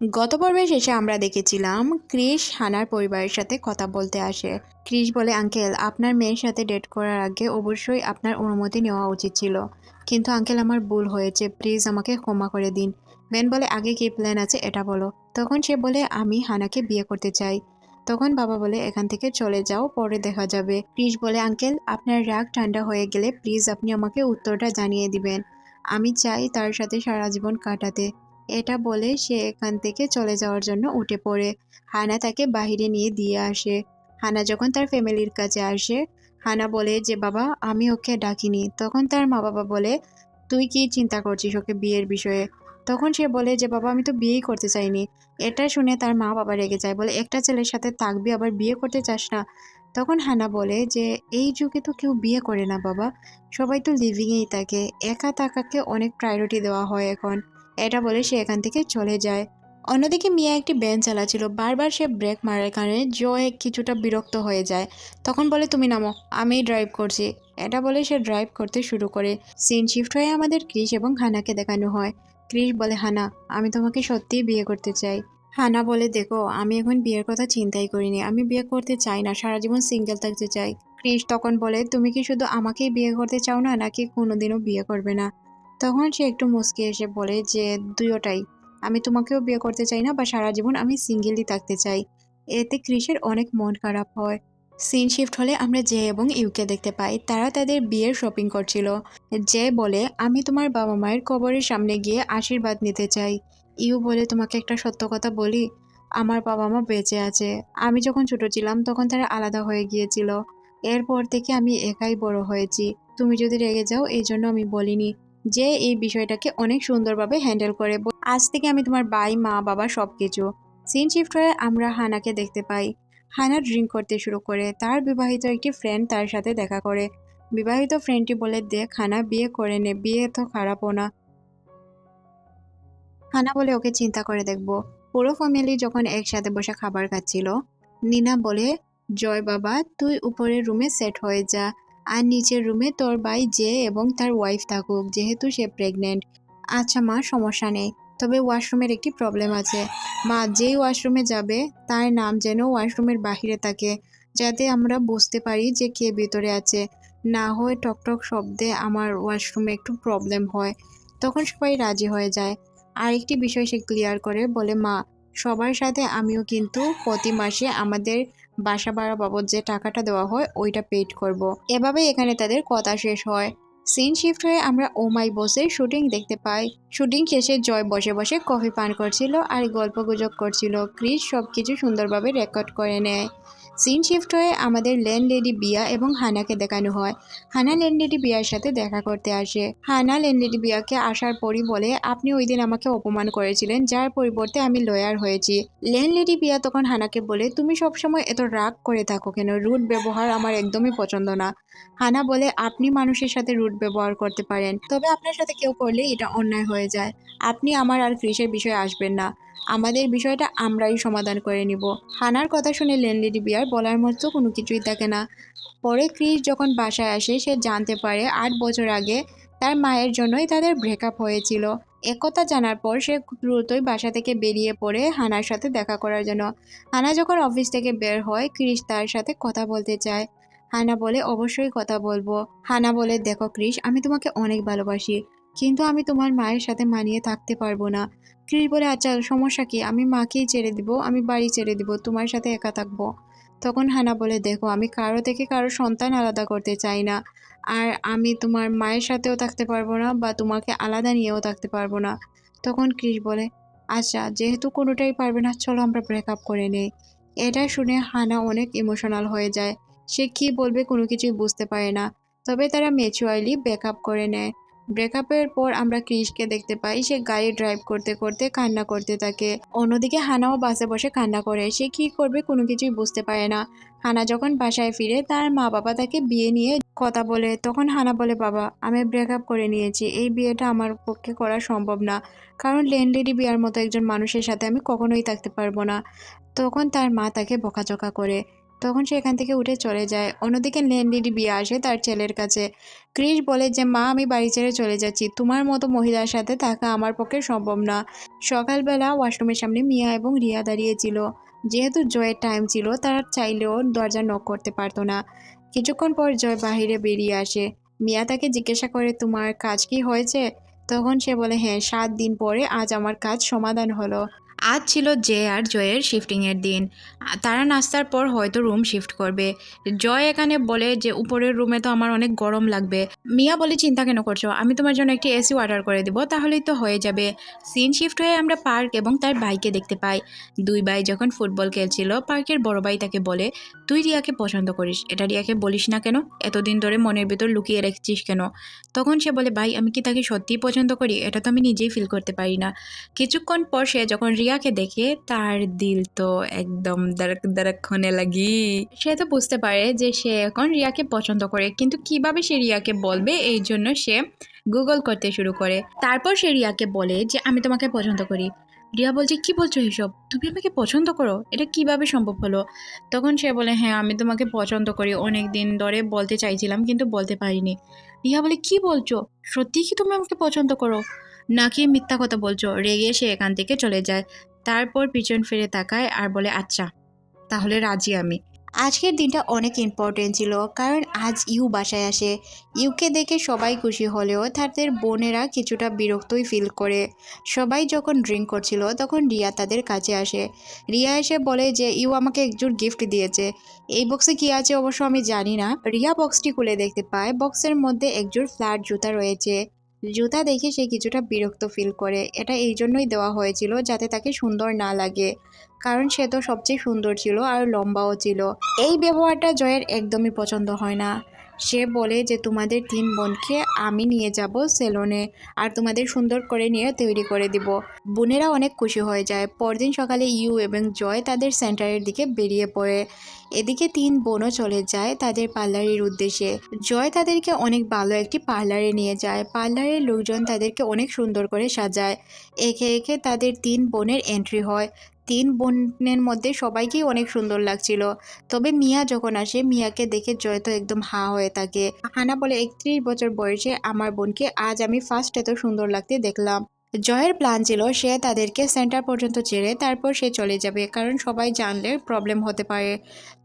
গত পর্বে শেষে আমরা দেখেছিলাম ক্রিস হানার পরিবারের সাথে কথা বলতে আসে। ক্রিস বলে, আঙ্কেল, আপনার মেয়ের সাথে ডেট করার আগে অবশ্যই আপনার অনুমতি নেওয়া উচিত ছিল। কিন্তু আঙ্কেল, আমার ভুল হয়েছে, প্লিজ আমাকে ক্ষমা করে দিন। বেন বলে, আগে কি প্ল্যান আছে এটা বলো। তখন সে বলে, আমি হানাকে বিয়ে করতে চাই। তখন বাবা বলে, এখান থেকে চলে যাও, পরে দেখা যাবে। ক্রিস বলে, আঙ্কেল, আপনার রাগ ঠান্ডা হয়ে গেলে প্লিজ আপনি আমাকে উত্তরটা জানিয়ে দিবেন। আমি চাই তার সাথে সারা জীবন কাটাতে। এটা বলে সে এখান থেকে চলে যাওয়ার জন্য উঠে পড়ে। হানা তাকে বাহিরে নিয়ে দিয়ে আসে। হানা যখন তার ফ্যামিলির কাছে আসে, হানা বলে যে, বাবা, আমি ওকে ডাকিনি। তখন তার মা বাবা বলে, তুই কি চিন্তা করছিস ওকে বিয়ের বিষয়ে? তখন সে বলে যে, বাবা, আমি তো বিয়েই করতে চাইনি। এটা শুনে তার মা বাবা রেগে যায়, বলে, একটা ছেলের সাথে থাকবি, আবার বিয়ে করতে চাস না? তখন হানা বলে যে, এই যুগে তো কেউ বিয়ে করে না, বাবা। সবাই তো লিভিংয়েই থাকে। একা থাকাকে অনেক প্রায়োরিটি দেওয়া হয় এখন। এটা বলে সে এখান থেকে চলে যায়। অন্যদিকে মিয়া একটি ব্যান চালাচ্ছিল। বারবার সে ব্রেক মারার কারণে জয় কিছুটা বিরক্ত হয়ে যায়। তখন বলে, তুমি নামো আমি ড্রাইভ করছি। এটা বলে সে ড্রাইভ করতে শুরু করে। সিন শিফট হয়ে আমাদের ক্রিস এবং হানাকে দেখানো হয়। ক্রিস বলে, হানা, আমি তোমাকে সত্যিই বিয়ে করতে চাই। হানা বলে, দেখো, আমি এখন বিয়ের কথা চিন্তাই করিনি। আমি বিয়ে করতে চাই না, সারা জীবন সিঙ্গেল থাকতে চাই। ক্রিস তখন বলে, তুমি কি শুধু আমাকেই বিয়ে করতে চাও না, নাকি কোনোদিনও বিয়ে করবে না? তখন সে একটু মুচকে এসে বলে যে দুয়োটাই আমি তোমাকেও বিয়ে করতে চাই না বা সারা জীবন আমি সিঙ্গেলই থাকতে চাই। এতে ক্রিসের অনেক মন খারাপ হয়। সিন শিফট হলে আমরা জে এবং ইউকে দেখতে পাই, তারা তাদের বিয়ের শপিং করছিল। জে বলে, আমি তোমার বাবা মায়ের কবরের সামনে গিয়ে আশীর্বাদ নিতে চাই। ইউ বলে, তোমাকে একটা সত্য কথা বলি? আমার বাবা মা বেঁচে আছে। আমি যখন ছোট ছিলাম, তখন তারা আলাদা হয়ে গিয়েছিল। এরপর থেকে আমি একাই বড় হয়েছি। তুমি যদি রেগে যাও, এই জন্য আমি বলিনি। যে এই বিষয়টাকে অনেক সুন্দরভাবে হ্যান্ডেল করে। আজ থেকে আমি তোমার ভাই মা, বাবা সব কিছু সিন শিফট হয়ে আমরা হানাকে দেখতে পাই। হানা ড্রিঙ্ক করতে শুরু করে। তার বিবাহিত একটি ফ্রেন্ড তার সাথে দেখা করে। বিবাহিত ফ্রেন্ডটি বলে, দেখ হানা, বিয়ে করে নে, বিয়ে তো খারাপও না। হানা বলে, ওকে চিন্তা করে দেখব। পুরো ফ্যামিলি যখন একসাথে বসে খাবার খাচ্ছিল, নিনা বলে, জয় বাবা, তুই উপরের রুমে সেট হয়ে যা। আর নিচের রুমে তোর ভাই যে এবং তার ওয়াইফ থাকুক, যেহেতু সে প্রেগনেন্ট আচ্ছা মা, সমস্যা নেই। তবে ওয়াশরুমের একটি প্রবলেম আছে। মা যেই ওয়াশরুমে যাবে, তার নাম যেন ওয়াশরুমের বাহিরে থাকে, যাতে আমরা বুঝতে পারি যে কে ভিতরে আছে। না হয় টকটক শব্দে আমার ওয়াশরুমে একটু প্রবলেম হয়। তখন সবাই রাজি হয়ে যায়। আরেকটি বিষয় সে ক্লিয়ার করে, বলে, মা, সবার সাথে আমিও কিন্তু প্রতি মাসে আমাদের বাসা ভাড়া বাবদ যে টাকাটা দেওয়া হয়, ওইটা পেড করব। এভাবে এখানে তাদের কথা শেষ হয়। সিন শিফট হয়ে আমরা ওমাই বসে শুটিং দেখতে পাই। শুটিং শেষে জয় বসে বসে কফি পান করছিল আর গল্প গুজব করছিল। ক্রিস সব কিছু সুন্দরভাবে রেকর্ড করে নেয়। সিন শিফট হয়ে আমাদের লেডি বিয়া এবং হানাকে দেখানো হয়। হানা লেডি বিয়ার সাথে দেখা করতে আসে। হানা লেডি বিয়াকে আসার পরই বলে, আপনি ওই দিন আমাকে অপমান করেছিলেন, যার পরিবর্তে আমি লয়ার হয়েছি। লেডি বিয়া তখন হানাকে বলে, তুমি সবসময় এত রাগ করে থাকো কেন? রুট ব্যবহার আমার একদমই পছন্দ না। হানা বলে, আপনি মানুষের সাথে রুট ব্যবহার করতে পারেন, তবে আপনার সাথে কেউ করলে এটা অন্যায় হয়ে যায়। আপনি আমার আর ক্রিসের বিষয়ে আসবেন না। আমাদের বিষয়টা আমরাই সমাধান করে নিব। হানার কথা শুনে লেনলেডি বিয়ার বলার মতো কোনো কিছুই থাকে না। পরে ক্রিস যখন বাসায় আসে, সে জানতে পারে আট বছর আগে তার মায়ের জন্যই তাদের ব্রেকআপ হয়েছিল। একথা জানার পর সে দ্রুতই বাসা থেকে বেরিয়ে পড়ে হানার সাথে দেখা করার জন্য। হানা যখন অফিস থেকে বের হয়, ক্রিস তার সাথে কথা বলতে চায়। হানা বলে, অবশ্যই কথা বলব। হানা বলে, দেখো ক্রিস, আমি তোমাকে অনেক ভালোবাসি, কিন্তু আমি তোমার মায়ের সাথে মানিয়ে থাকতে পারব না। ক্রিস বলে আচ্ছা সমস্যা কি? আমি মাকেই ছেড়ে দিব, আমি বাড়ি ছেড়ে দিব, তোমার সাথে একা থাকব। তখন হানা বলে, দেখো, আমি কারও থেকে কারও সন্তান আলাদা করতে চাই না, আর আমি তোমার মায়ের সাথেও থাকতে পারব না বা তোমাকে আলাদা নিয়েও থাকতে পারব না। তখন ক্রিস বলে আচ্ছা যেহেতু কোনোটাই পারবে না, চলো আমরা ব্রেকআপ করে নেই। এটা শুনে হানা অনেক ইমোশনাল হয়ে যায়। সে কি বলবে কোনো কিছুই বুঝতে পারে না, তবে তারা ম্যাচুয়ালি ব্রেকআপ করে নেয়। ব্রেকআপের পর আমরা ক্রিসকে দেখতে পাই, সে গাড়ি ড্রাইভ করতে করতে কান্না করতে থাকে। অন্যদিকে হানাও বাসে বসে কান্না করে, সে কি করবে কোনো কিছুই বুঝতে পারে না। হানা যখন বাসায় ফিরে, তার মা বাবা তাকে বিয়ে নিয়ে কথা বলে, তখন হানা বলে, বাবা, আমি ব্রেকআপ করে নিয়েছি, এই বিয়েটা আমার পক্ষে করা সম্ভব না। কারণ লেনলেডি বিয়ার মতো একজন মানুষের সাথে আমি কখনোই থাকতে পারব না। তখন তার মা তাকে বকাঝকা করে তখন সে এখান থেকে উঠে চলে যায়। অন্যদিকে ল্যান্ডলেডি বিয়ে আসে তার ছেলের কাছে। ক্রিস বলে যে, মা, আমি বাড়ি ছেড়ে চলে যাচ্ছি। তোমার মতো মহিলার সাথে থাকা আমার পক্ষে সম্ভব না। সকালবেলা ওয়াশরুমের সামনে মিয়া এবং রিয়া দাঁড়িয়েছিল। যেহেতু জয়ের টাইম ছিল, তারা চাইলেও দরজা নক করতে পারতো না। কিছুক্ষণ পর জয় বাহিরে বেরিয়ে আসে। মিয়া তাকে জিজ্ঞাসা করে, তোমার কাজ কি হয়েছে? তখন সে বলে হ্যাঁ সাত দিন পরে আজ আমার কাজ সমাধান হলো। আজ ছিল জে আর জয়ের শিফটিংয়ের দিন। তারা নাস্তার পর হয়তো রুম শিফট করবে। জয় এখানে বলে যে, উপরের রুমে তো আমার অনেক গরম লাগবে। মিয়া বলে, চিন্তা কেন করছ? আমি তোমার জন্য একটি এসি অর্ডার করে দিব, তাহলেই তো হয়ে যাবে। সিন শিফট হয়ে আমরা পার্ক এবং তার ভাইকে দেখতে পাই। দুই ভাই যখন ফুটবল খেলছিল, পার্কের বড় ভাই তাকে বলে, তুই রিয়াকে পছন্দ করিস। এটা রিয়াকে বলিস না কেন? এতদিন ধরে মনের ভিতর লুকিয়ে রেখেছিস কেন? তখন সে বলে, ভাই, আমি কি তাকে সত্যিই পছন্দ করি? এটা তো আমি নিজেই ফিল করতে পারি না। কিছুক্ষণ পর সে যখন রিয়াকে দেখে তার দিল তো একদম দারাক দারাক হনে লাগি। সে তো বুঝতে পারে যে সে এখন রিয়াকে পছন্দ করে, কিন্তু কীভাবে সে রিয়াকে বলবে এই জন্য সে গুগল করতে শুরু করে। তারপর সে রিয়াকে বলে যে, আমি তোমাকে পছন্দ করি। রিয়া বলছে, কি বলছো এসব? তুমি আমাকে পছন্দ করো? এটা কীভাবে সম্ভব হলো? তখন সে বলে হ্যাঁ আমি তোমাকে পছন্দ করি। অনেক দিন ধরে বলতে চাইছিলাম, কিন্তু বলতে পারিনি। রিয়া বলে, কি বলছো? সত্যি কি তুমি আমাকে পছন্দ করো? নাকি মিথ্যা কথা বলছো? রেগে সে এখান থেকে চলে যায়। তারপর পিছন ফিরে তাকায় আর বলে আচ্ছা তাহলে রাজি আমি। আজকের দিনটা অনেক ইম্পর্টেন্ট ছিল, কারণ আজ ইউ বাসায় আসে। ইউকে দেখে সবাই খুশি হলেও তাদের বোনেরা কিছুটা বিরক্তই ফিল করে। সবাই যখন ড্রিঙ্ক করছিল, তখন রিয়া তাদের কাছে আসে। রিয়া এসে বলে যে, ইউ আমাকে একজোট গিফট দিয়েছে। এই বক্সে কি আছে অবশ্য আমি জানি না। রিয়া বক্সটি খুলে দেখতে পায়। বক্সের মধ্যে একজোট ফ্ল্যাট জুতা রয়েছে। জুতা দেখে সে কিছুটা বিরক্ত ফিল করে। এটা এই জন্যই দেওয়া হয়েছিল যাতে তাকে সুন্দর না লাগে। কারণ সে তো সবচেয়ে সুন্দর ছিল আর লম্বাও ছিল। এই ব্যবহারটা জয়ের একদমই পছন্দ হয় না। সে বলে যে, তোমাদের তিন বোনকে আমি নিয়ে যাব সেলুনে আর তোমাদের সুন্দর করে নিয়ে তৈরি করে দিব। বোনেরা অনেক খুশি হয়ে যায়। পরদিন সকালে ইউ এবং জয় তাদের সেন্টারের দিকে বেরিয়ে পড়ে। এদিকে তিন বোনও চলে যায় তাদের পার্লারের উদ্দেশ্যে। জয় তাদেরকে অনেক ভালো একটি পার্লারে নিয়ে যায়। পার্লারের লোকজন তাদেরকে অনেক সুন্দর করে সাজায়। একে একে তাদের তিন বোনের এন্ট্রি হয়। তিন বোনের মধ্যে সবাইকেই অনেক সুন্দর লাগছিল। তবে মিয়া যখন আসে, মিয়াকে দেখে জয় তো একদম হা হয়ে থাকে। হানা বলে, একত্রিশ বছর বয়সে আমার বোনকে আজ আমি ফার্স্ট এত সুন্দর লাগতে দেখলাম। জয়ের প্ল্যান ছিল সে তাদেরকে সেন্টার পর্যন্ত ছেড়ে তারপর সে চলে যাবে, কারণ সবাই জানলে প্রবলেম হতে পারে।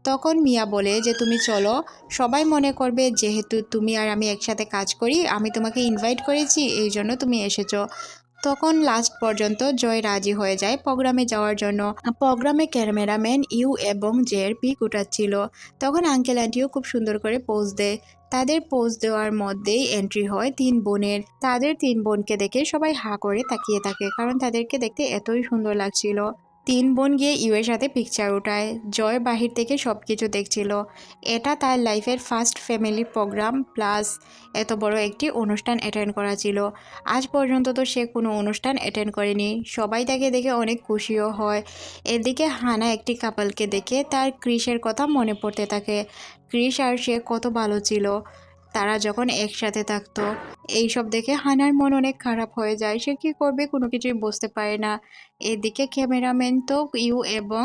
তখন মিয়া বলে যে, তুমি চলো। সবাই মনে করবে যেহেতু তুমি আর আমি একসাথে কাজ করি, আমি তোমাকে ইনভাইট করেছি, এই জন্য তুমি এসেছ। তখন লাস্ট পর্যন্ত জয় রাজি হয়ে যায় প্রোগ্রামে যাওয়ার জন্য। প্রোগ্রামে ক্যামেরাম্যান ইউ এবং জে জের পিক উঠাচ্ছিল। তখন আঙ্কেল আন্টিও খুব সুন্দর করে পোজ দেয়। তাদের পোজ দেওয়ার মধ্যেই এন্ট্রি হয় তিন বোনের। তাদের তিন বোনকে দেখে সবাই হা করে তাকিয়ে থাকে, কারণ তাদেরকে দেখতে এতই সুন্দর লাগছিল। তিন বোন গিয়ে ইউ সাথে পিকচার উঠায়। জয় বাহির থেকে সব কিছু দেখছিল। এটা তার লাইফের ফার্স্ট ফ্যামিলি প্রোগ্রাম প্লাস এত বড় একটি অনুষ্ঠান অ্যাটেন্ড করা ছিল। আজ পর্যন্ত তো সে কোনো অনুষ্ঠান অ্যাটেন্ড করেনি। সবাই তাকে দেখে অনেক খুশিও হয়। এদিকে হানা একটি কাপালকে দেখে তার ক্রিসের কথা মনে পড়তে থাকে। ক্রিস আর সে কত ভালো ছিল। তারা যখন একসাথে থাকতো, এইসব দেখে হানার মন অনেক খারাপ হয়ে যায়। সে কী করবে? কোনো কিছুই বুঝতে পারে না। এদিকে ক্যামেরাম্যান তো ইউ এবং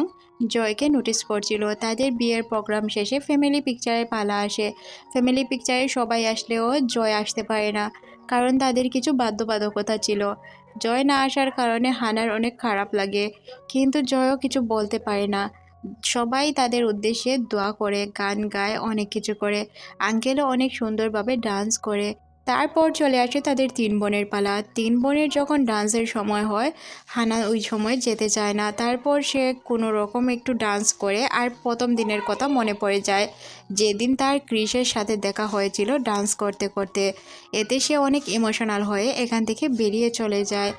জয়কে নোটিস করছিল। তাদের বিয়ের প্রোগ্রাম শেষে ফ্যামিলি পিকচারে পালা আসে। ফ্যামিলি পিকচারে সবাই আসলেও জয় আসতে পারে না, কারণ তাদের কিছু বাধ্যবাধকতা ছিল। জয় না আসার কারণে হানার অনেক খারাপ লাগে, কিন্তু জয়ও কিছু বলতে পারে না। সবাই তাদের উদ্দেশ্যে দোয়া করে, গান গায়, অনেক কিছু করে। আঙ্কেলও অনেক সুন্দরভাবে ডান্স করে। তারপর চলে আসে তাদের তিন বোনের পালা। তিন বোনের যখন ডান্সের সময় হয়, হানা ওই সময় যেতে চায় না। তারপর সে কোনো রকম একটু ডান্স করে আর প্রথম দিনের কথা মনে পড়ে যায়। যেদিন তার ক্রিসের সাথে দেখা হয়েছিল ডান্স করতে করতে। এতে সে অনেক ইমোশনাল হয়ে এখান থেকে বেরিয়ে চলে যায়।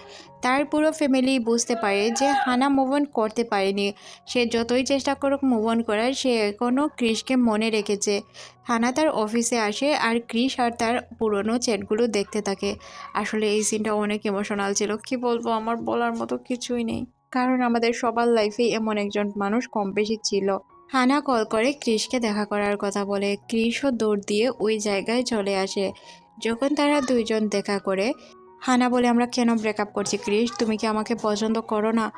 তার পুরো ফ্যামিলি বুঝতে পারে যে হানা মুভ অন করতে পারেনি। সে যতই চেষ্টা করুক মুভ অন করার, সে এখনও ক্রিসকে মনে রেখেছে। হানা তার অফিসে আসে আর ক্রিস আর তার পুরনো চ্যাটগুলো দেখতে থাকে। আসলে এই সিনটা অনেক ইমোশনাল ছিল। কি বলব, আমার বলার মতো কিছুই নেই। কারণ আমাদের সবার লাইফে এমন একজন মানুষ কম বেশি ছিল। হানা কল করে ক্রিসকে দেখা করার কথা বলে। ক্রিসও দৌড় দিয়ে ওই জায়গায় চলে আসে। যখন তারা দুইজন দেখা করে হানা বলে আমরা কেন ব্রেকআপ করছি, ক্রিস? তুমি কি আমাকে পছন্দ করো না?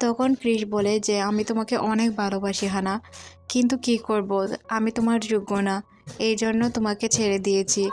তখন ক্রিস বলে যে, আমি তোমাকে অনেক ভালোবাসি, হানা। কিন্তু কি করব? আমি তোমার যোগ্য না। এই জন্য তোমাকে ছেড়ে দিয়েছি।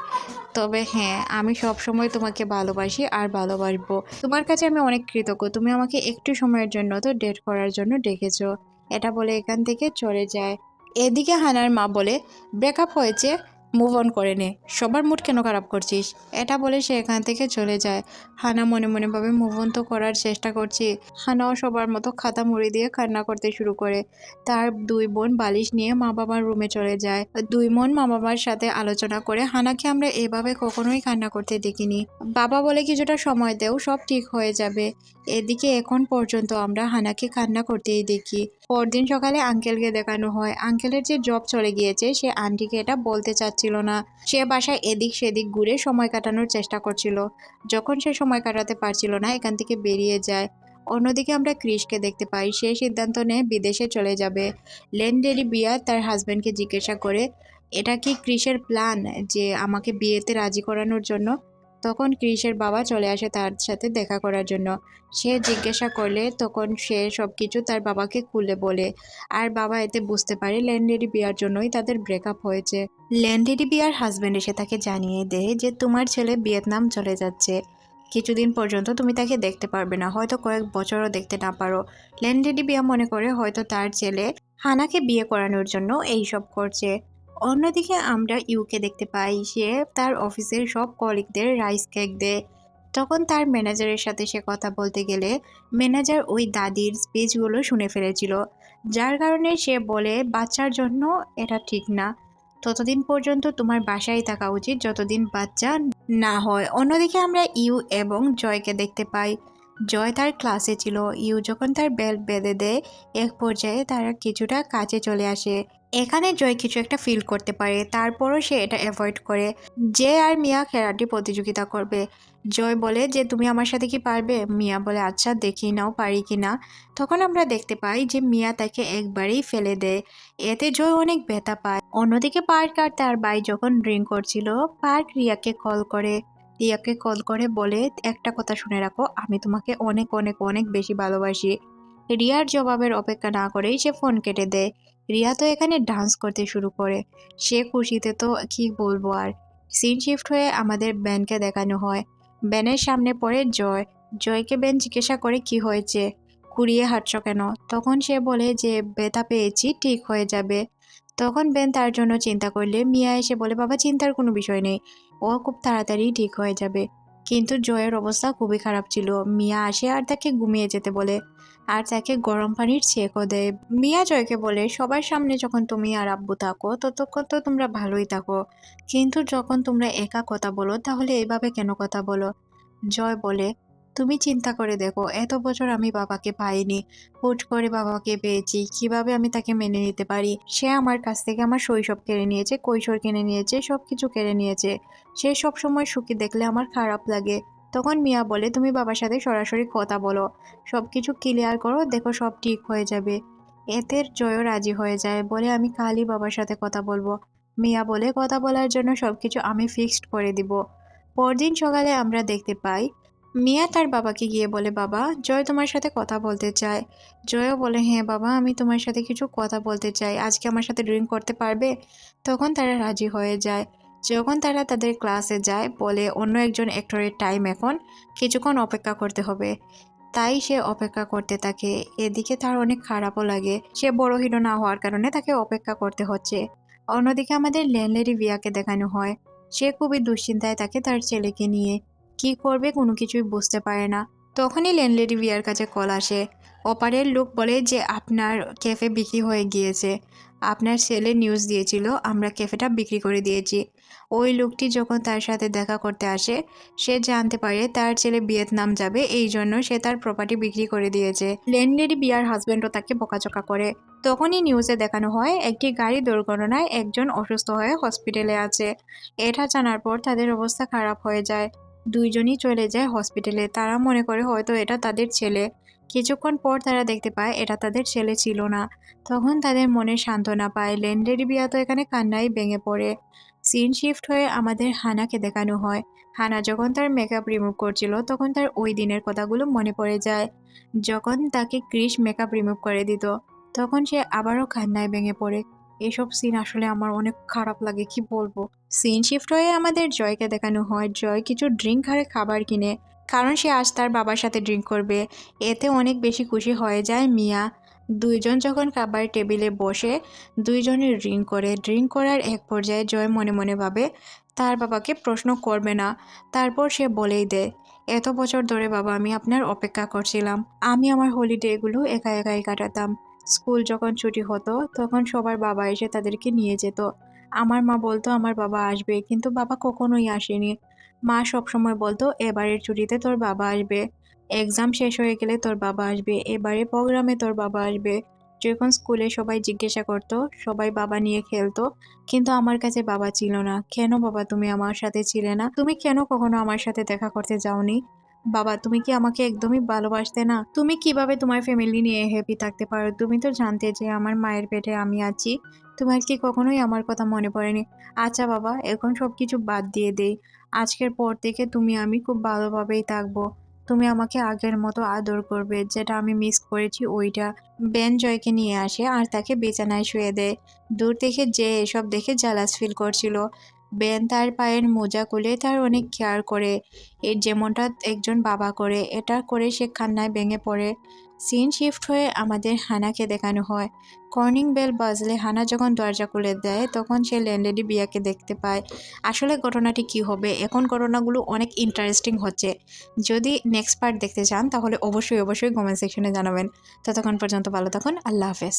তবে হ্যাঁ আমি সব সময় তোমাকে ভালোবাসি আর ভালোবাসবো। তোমার কাছে আমি অনেক কৃতজ্ঞ। তুমি আমাকে একটু সময়ের জন্য তো ডেট করার জন্য ডেকেছো। এটা বলে এখান থেকে চলে যায়। এদিকে হানার মা বলে ব্রেকআপ হয়েছে? মুভ অন করে নে। সবার মুড কেন খারাপ করছিস? এটা বলে সে এখান থেকে চলে যায়। হানা মনে মনে ভাবে মুভ অন তো করার চেষ্টা করছি। হানাও সবার মতো খাতা মুড়ি দিয়ে কান্না করতে শুরু করে। তার দুই বোন বালিশ নিয়ে মা বাবার রুমে চলে যায়। দুই বোন মা বাবার সাথে আলোচনা করে, হানাকে আমরা এভাবে কখনোই কান্না করতে দেখিনি। বাবা বলে কিছুটা সময় দেও, সব ঠিক হয়ে যাবে। এদিকে এখন পর্যন্ত আমরা হানাকে কান্না করতেই দেখি। পরদিন সকালে আঙ্কেলকে দেখানো হয়। আঙ্কেলের যে জব চলে গিয়েছে, সে আন্টিকে এটা বলতে চাচ্ছিল না। সে বাসায় এদিক সেদিক ঘুরে সময় কাটানোর চেষ্টা করছিল। যখন সে সময় কাটাতে পারছিল না, এখান থেকে বেরিয়ে যায়। অন্যদিকে আমরা ক্রিশকে দেখতে পাই, সে সিদ্ধান্ত নেয় বিদেশে চলে যাবে। লেনডেরি বিয়া তার হাজব্যান্ডকে জিজ্ঞাসা করে, এটা কি ক্রিসের প্ল্যান যে আমাকে বিয়েতে রাজি করানোর জন্য? তখন ক্রিসের বাবা চলে আসে তার সাথে দেখা করার জন্য। সে জিজ্ঞাসা করলে তখন সে সব কিছু তার বাবাকে খুলে বলে। আর বাবা এতে বুঝতে পারে ল্যান্ডেরি বিয়ার জন্যই তাদের ব্রেকআপ হয়েছে। ল্যান্ডেরি বিয়ার হাজব্যান্ড এসে তাকে জানিয়ে দেয় যে তোমার ছেলে ভিয়েতনাম চলে যাচ্ছে। কিছুদিন পর্যন্ত তুমি তাকে দেখতে পারবে না, হয়তো কয়েক বছরও দেখতে না পারো। ল্যান্ডেডি বিয়া মনে করে হয়তো তার ছেলে হানাকে বিয়ে করানোর জন্য এইসব করছে। অন্যদিকে আমরা ইউকে দেখতে পাই সে তার অফিসের সব কলিগদের রাইস কেক দেয়। তখন তার ম্যানেজারের সাথে সে কথা বলতে গেলে ম্যানেজার ওই দাদির স্পিচগুলো শুনে ফেলেছিল, যার কারণে সে বলে, বাচ্চার জন্য এটা ঠিক না। ততদিন পর্যন্ত তোমার বাসায় থাকা উচিত যতদিন বাচ্চা না হয়। অন্যদিকে আমরা ইউ এবং জয়কে দেখতে পাই। জয় তার ক্লাসে ছিল। ইউ যখন তার বেল্ট বেঁধে দেয়, এক পর্যায়ে তারা কিছুটা কাছে চলে আসে। এখানে জয় কিছু একটা ফিল করতে পারে, তারপরও সে এটা অ্যাভয়েড করে। যে আর মিয়া খেলাটি প্রতিযোগিতা করবে। জয় বলে যে, তুমি আমার সাথে কি পারবে? মিয়া বলে আচ্ছা দেখি নাও পারি কি না। তখন আমরা দেখতে পাই যে, মিয়া তাকে একবারেই ফেলে দেয়। এতে জয় অনেক ব্যথা পায়। অন্যদিকে পার্ক আর তার ভাই যখন ড্রিঙ্ক করছিল, পার্ক রিয়াকে কল করে। রিয়াকে কল করে বলে, একটা কথা শুনে রাখো, আমি তোমাকে অনেক অনেক অনেক বেশি ভালোবাসি। রিয়ার জবাবের অপেক্ষা না করেই সে ফোন কেটে দেয়। রিয়া তো এখানে ডান্স করতে শুরু করে। সে খুশিতে তো কি বলব আর? সিন শিফট হয়ে আমাদের ব্যানকে দেখানো হয়। ব্যানের সামনে পড়ে জয়। জয়কে ব্যান জিজ্ঞাসা করে, কি হয়েছে? কুড়িয়ে হাঁটছ কেন? তখন সে বলে যে, ব্যথা পেয়েছি, ঠিক হয়ে যাবে। তখন বেন তার জন্য চিন্তা করলে, মিয়া এসে বলে, বাবা, চিন্তার কোনো বিষয় নেই। ও খুব তাড়াতাড়ি ঠিক হয়ে যাবে। কিন্তু জয়ের অবস্থা খুবই খারাপ ছিল। মিয়া আসে আর তাকে ঘুমিয়ে যেতে বলে। আর তাকে গরম পানির ছেঁকও দেয় মিয়া জয়কে বলে, সবার সামনে যখন তুমি আর আব্বু থাকো, ততক্ষণ তো তোমরা ভালোই থাকো। কিন্তু যখন তোমরা একা কথা বলো, তাহলে এইভাবে কেন কথা বলো? জয় বলে, তুমি চিন্তা করে দেখো, এত বছর আমি বাবাকে পাইনি। হুট করে বাবাকে পেয়েছি, কীভাবে আমি তাকে মেনে নিতে পারি? সে আমার কাছ থেকে আমার শৈশব কেড়ে নিয়েছে, কৈশোর কিনে নিয়েছে সব কিছু কেড়ে নিয়েছে। সে সব সময় সুখী দেখলে আমার খারাপ লাগে। তখন মিয়া বলে, তুমি বাবার সাথে সরাসরি কথা বলো। সব কিছু ক্লিয়ার করো, দেখো সব ঠিক হয়ে যাবে। এতে জয়ও রাজি হয়ে যায়। বলে আমি কালই বাবার সাথে কথা বলব। মিয়া বলে, কথা বলার জন্য সব কিছু আমি ফিক্সড করে দিব। পরদিন সকালে আমরা দেখতে পাই, মিয়া তার বাবাকে গিয়ে বলে, বাবা, জয় তোমার সাথে কথা বলতে চায়। জয়ও বলে হ্যাঁ বাবা, আমি তোমার সাথে কিছু কথা বলতে চাই। আজকে আমার সাথে ড্রিঙ্ক করতে পারবে? তখন তারা রাজি হয়ে যায়। যখন তারা তাদের ক্লাসে যায় বলে অন্য একজন অ্যাক্টরের টাইম এখন, কিছুক্ষণ অপেক্ষা করতে হবে। তাই সে অপেক্ষা করতে থাকে। এদিকে তার অনেক খারাপও লাগে। সে বড় হিরো না হওয়ার কারণে তাকে অপেক্ষা করতে হচ্ছে। অন্যদিকে আমাদের ল্যান্ডলেডি বিয়াকে দেখানো হয়। সে খুবই দুশ্চিন্তায় থাকে তার ছেলেকে নিয়ে। কি করবে কোনো কিছুই বুঝতে পারে না। তখনই ল্যান্ডলেডি বিয়ার কাছে কল আসে। অপারের লোক বলে যে আপনার ক্যাফে বিক্রি হয়ে গিয়েছে। আপনার ছেলে নিউজ দিয়েছিল, আমরা ক্যাফেটা বিক্রি করে দিয়েছি। ওই লোকটি যখন তার সাথে দেখা করতে আসে, সে জানতে পারে তার ছেলে ভিয়েতনাম যাবে, এই জন্য সে তার প্রপার্টি বিক্রি করে দিয়েছে। ল্যান্ডলেডি বিয়ার হাজব্যান্ডও তাকে বকাচকা করে। তখনই নিউজে দেখানো হয়, একটি গাড়ি দুর্ঘটনায় একজন অসুস্থ হয়ে হসপিটালে আছে। এটা জানার পর তাদের অবস্থা খারাপ হয়ে যায়। দুইজনই চলে যায় হসপিটালে তারা মনে করে হয়তো এটা তাদের ছেলে। কিছুক্ষণ পর তারা দেখতে পায় এটা তাদের ছেলে ছিল না। তখন তাদের মনে সান্ত্বনা পায়। ল্যান্ডেরি বিয়া তো এখানে কান্নাই ভেঙে পড়ে। সিন শিফট হয়ে আমাদের হানাকে দেখানো হয়। হানা যখন তার মেকআপ রিমুভ করছিল, তখন তার ওই দিনের কথাগুলো মনে পড়ে যায়। যখন তাকে ক্রিস মেকআপ রিমুভ করে দিত, তখন সে আবারও কান্নায় ভেঙে পড়ে। এইসব সিন আসলে আমার অনেক খারাপ লাগে, কি বলব? সিন শিফট হয়ে আমাদের জয়কে দেখানো হয়। জয় কিছু ড্রিঙ্ক আরে খাবার কিনে, কারণ সে আজ তার বাবার সাথে ড্রিঙ্ক করবে। এতে অনেক বেশি খুশি হয়ে যায় মিয়া। দুইজন যখন খাবার টেবিলে বসে দুইজনে ড্রিঙ্ক করে। ড্রিঙ্ক করার এক পর্যায়ে জয় মনে মনে ভাবে, তার বাবাকে প্রশ্ন করবে না। তারপর সে বলেই দেয়, এত বছর ধরে বাবা আমি আপনার অপেক্ষা করছিলাম। আমি আমার হলিডেগুলো একা একাই কাটাতাম। স্কুল যখন ছুটি হতো, তখন সবার বাবা এসে তাদেরকে নিয়ে যেত। আমার মা বলতো, আমার বাবা আসবে। কিন্তু বাবা কখনোই আসেনি। মা সবসময় বলতো, এবারের ছুটিতে তোর বাবা আসবে। এক্সাম শেষ হয়ে গেলে তোর বাবা আসবে। এবারে প্রোগ্রামে তোর বাবা আসবে। যখন স্কুলে সবাই জিজ্ঞাসা করতো, সবাই বাবা নিয়ে খেলতো, কিন্তু আমার কাছে বাবা ছিল না। কেন বাবা, তুমি আমার সাথে ছিলে না? তুমি কেন কখনো আমার সাথে দেখা করতে যাওনি? বাবা, তুমি কি আমাকে একদমই ভালোবাসতে না? তুমি কীভাবে তোমার ফ্যামিলি নিয়ে হ্যাপি থাকতে পারো? তুমি তো জানতে যে আমার মায়ের পেটে আমি আছি। তোমার কি কখনোই আমার কথা মনে পড়েনি? আচ্ছা বাবা, এখন সব কিছু বাদ দিয়ে দেই। আজকের পর থেকে তুমি, আমি খুব ভালোভাবেই থাকব। তুমি আমাকে আগের মতো আদর করবে, যেটা আমি মিস করেছি ওইটা। বেন জয়কে নিয়ে আসে আর তাকে বিছানায় শুয়ে দেয়। দূর থেকে যে এসব দেখে জালাস ফিল করছিল। বেন তার পায়ের মোজা খুলে তার অনেক কেয়ার করে। এর যেমনটা একজন বাবা করে, এটা করে সে কান্নায় ভেঙে পড়ে। সিন শিফট হয়ে আমাদের হানাকে দেখানো হয়। কর্নিং বেল বাজলে হানা যখন দরজা খুলে দেয়, তখন সে ল্যান্ডলেডি বিয়াকে দেখতে পায়। আসলে ঘটনাটি কি হবে? এখন ঘটনাগুলো অনেক ইন্টারেস্টিং হচ্ছে। যদি নেক্সট পার্ট দেখতে চান, তাহলে অবশ্যই অবশ্যই কমেন্ট সেকশনে জানাবেন। ততক্ষণ পর্যন্ত ভালো থাকুন। আল্লাহ হাফেজ।